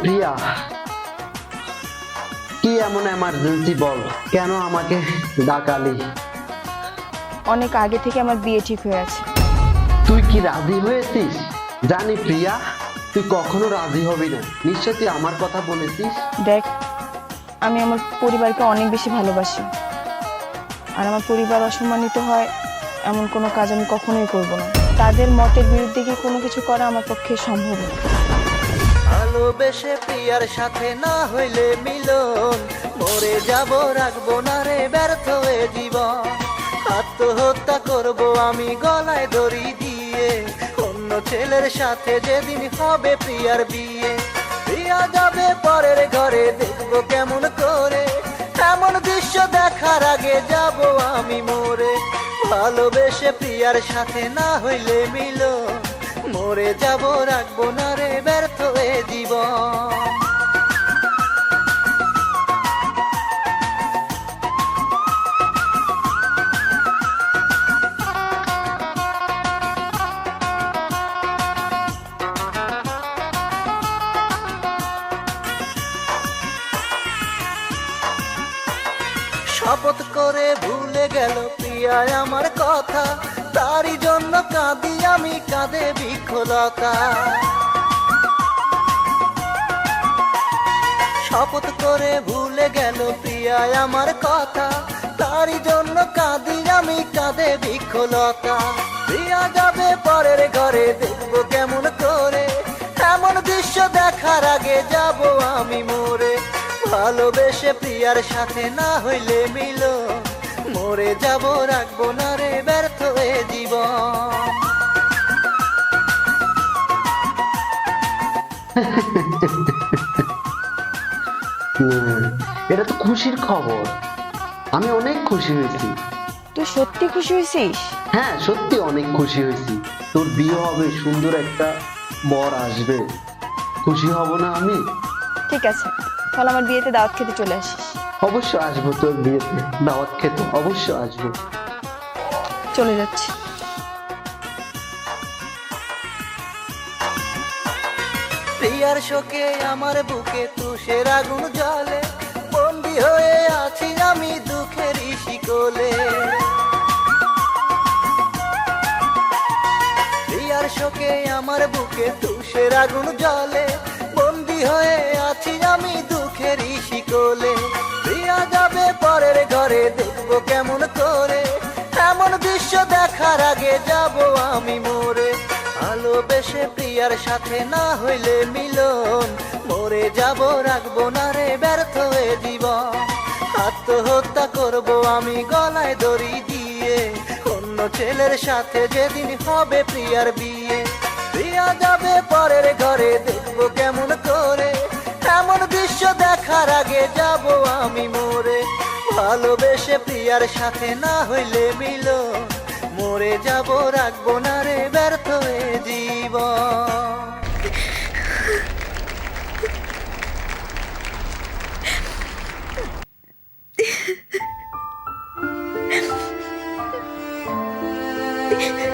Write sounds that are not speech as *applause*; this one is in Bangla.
প্রিয়া? কি এমন এমার্জেন্সি বল? কেন আমাকে ডাকালি? অনেক আগে থেকে আমার বিয়ে ঠিক হয়ে আছে। তুই কি রাজি হয়েছিস? জানি প্রিয়া তুই কখনো রাজি হবি না। নিশ্চয় তুই আমার কথা বলেছিস? দেখ আমি আমার পরিবারকে অনেক বেশি ভালোবাসি। আর আমার পরিবার অসম্মানিত হয় এমন কোনো কাজ আমি কখনোই করব না। তাদের মতের বিরুদ্ধে গিয়ে কোনো কিছু করা আমার পক্ষে সম্ভব না ভালোবেসে প্রিয়ার সাথে না হইলে মিলন, মরে যাব, রাখব না রে, ব্যর্থ হয়ে জীবন। আত্মহত্যা করব আমি গলায় দড়ি দিয়ে, অন্য ছেলের সাথে যেদিন হবে প্রিয়ার বিয়ে। প্রিয়া যাবে পরের ঘরে, দেখব কেমন করে, এমন দৃশ্য দেখার আগে যাব আমি মরে ভালোবেসে প্রিয়ার সাথে না হইলে মিল। মরে যাব, রাখব না রে, ব্যর্থ হয়ে জীবন। শপথ করে ভুলে গেল প্রিয়া আমার কথা, তারই জন্য কাঁদি আমি কাঁদে বিক্ষলতা শপথ করে ভুলে গেল প্রিয়া আমার কথা, তারই জন্য কাঁদি আমি কাঁদে বিক্ষলতা প্রিয়া যাবে পরের ঘরে, দেখব কেমন করে। এমন দৃশ্য দেখার আগে যাব আমি মোরে ভালোবেসে প্রিয়ার সাথে না হইলে মিল মরে যাব রাখব না রে ব্যর্থ হয়ে জীবন। *laughs* এটা তো খুশির খবর। আমি অনেক খুশি হয়েছি। তুই সত্যি খুশি হয়েছিস? হ্যাঁ সত্যি অনেক খুশি হয়েছি। তোর বিয়ে হবে সুন্দর একটা বর আসবে। খুশি হব না আমি? ঠিক আছে তাহলে আমার বিয়েতে দাওয়াত খেতে চলে আসিস অবশ্য আসব তোর বিয়েতে। দাওয়াত খেতে অবশ্য আসব। চলে যাচ্ছি। প্রিয়ার শোকে আমার বুকে তুষের আগুন জলে বন্দি হয়ে আছি আমি দুঃখের শিকলে প্রিয়ার শোকে আমার বুকে তুষের আগুন জলে বন্দি হয়ে দেখার আগে যাব আমি মরে। ভালোবেসে প্রিয়ার সাথে না হইলে মিলন। মরে যাব, রাখব না রে, ব্যর্থ হয়ে জীবন। আত্মহত্যা করব আমি গলায় দড়ি দিয়ে। অন্য ছেলের সাথে যেদিন হবে প্রিয়ার বিয়ে। প্রিয়া যাবে পরের ঘরে, দেখব কেমন করে। এমন দৃশ্য দেখার আগে যাব আমি মরে। ভালোবেসে প্রিয়ার সাথে না হইলে মিলন। মরে যাব রাখব না রে ব্যর্থ হয়ে জীবন। চলে *laughs*